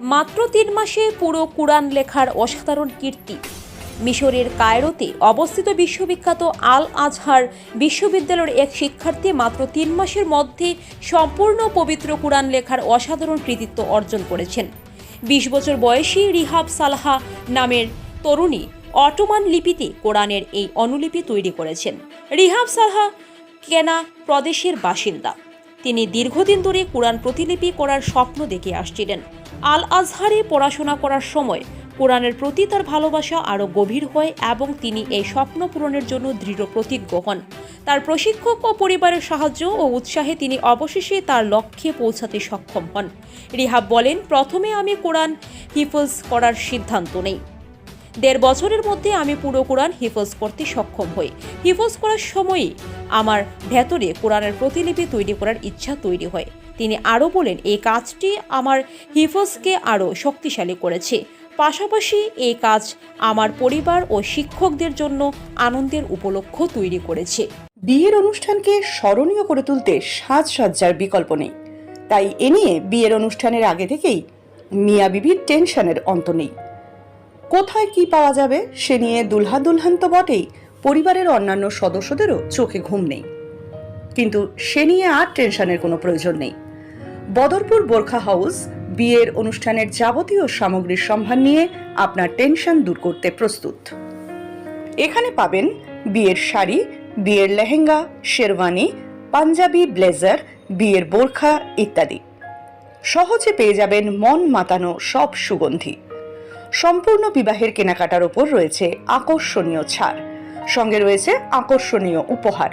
মাত্র তিন মাসে পুরো কুরআন লেখার অসাধারণ কীর্তি। মিশরের কায়রোতে অবস্থিত বিশ্ববিখ্যাত আল আজহার বিশ্ববিদ্যালয়ের এক শিক্ষার্থী মাত্র তিন মাসের মধ্যে সম্পূর্ণ পবিত্র কুরআন লেখার অসাধারণ কৃতিত্ব অর্জন করেছেন। বিশ বছর বয়সী রিহাব সালহা নামের তরুণী অটোমান লিপিতে কোরআনের এই অনুলিপি তৈরি করেছেন। রিহাব সালহা কেনা প্রদেশের বাসিন্দা। তিনি দীর্ঘদিন ধরে কোরআন প্রতিলিপি করার স্বপ্ন দেখে আসছিলেন। আল আজহারে পড়াশোনা করার সময় কোরআনের প্রতি তার ভালোবাসা আরও গভীর হয় এবং তিনি এই স্বপ্ন পূরণের জন্য দৃঢ় প্রতিজ্ঞ হন। তার প্রশিক্ষক ও পরিবারের সাহায্য ও উৎসাহে তিনি অবশেষে তার লক্ষ্যে পৌঁছাতে সক্ষম হন। রিহাব বলেন, প্রথমে আমি কোরআন হিফজ করার সিদ্ধান্ত নেই। দেড় বছরের মধ্যে আমি পুরো কোরআন হিফজ করতে সক্ষম হই। হিফজ করার সময়ই আমার ভেতরে কোরআনের প্রতিলিপি তৈরি করার ইচ্ছা তৈরি হয়। তিনি আরও বলেন, এই কাজটি আমার হিফজকে আরও শক্তিশালী করেছে। পাশাপাশি এই কাজ আমার পরিবার ও শিক্ষকদের জন্য আনন্দের উপলক্ষ তৈরি করেছে। বিয়ের অনুষ্ঠানকে স্মরণীয় করে তুলতে সাজসজ্জার বিকল্প নেই। তাই এ নিয়ে বিয়ের অনুষ্ঠানের আগে থেকেই মিয়া বিবির টেনশনের অন্ত নেই। কোথায় কি পাওয়া যাবে, সে নিয়ে দুলহা দুলহান তো বটেই পরিবারের অন্যান্য সদস্যদেরও চোখে ঘুম নেই। কিন্তু সে নিয়ে আর টেনশনের কোনো প্রয়োজন নেই। বদরপুর বোরখা হাউস বিয়ের অনুষ্ঠানের যাবতীয় সামগ্রীর সম্ভার নিয়ে আপনার টেনশন দূর করতে প্রস্তুত। এখানে পাবেন বিয়ের শাড়ি, বিয়ের লেহেঙ্গা, শেরওয়ানি, পাঞ্জাবি, ব্লেজার, বিয়ের বোরখা ইত্যাদি। সহজে পেয়ে যাবেন মন মাতানো সব সুগন্ধি। সম্পূর্ণ বিবাহের কেনাকাটার ওপর রয়েছে আকর্ষণীয় ছাড়। সঙ্গে রয়েছে আকর্ষণীয় উপহার।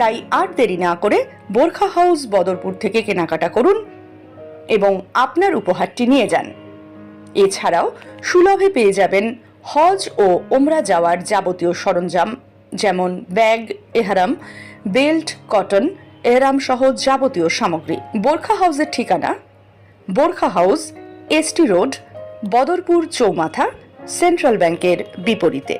তাই আর দেরি না করে বোরখা হাউস বদরপুর থেকে কেনাকাটা করুন এবং আপনার উপহারটি নিয়ে যান। এছাড়াও সুলভে পেয়ে যাবেন হজ ও ওমরা যাওয়ার যাবতীয় সরঞ্জাম যেমন ব্যাগ, এহারাম, বেল্ট, কটন, এহরাম সহ যাবতীয় সামগ্রী। বোরখা হাউসের ঠিকানা Borkha house ST road, Badarpur চৌমাথা, সেন্ট্রাল ব্যাংকের বিপরীতে।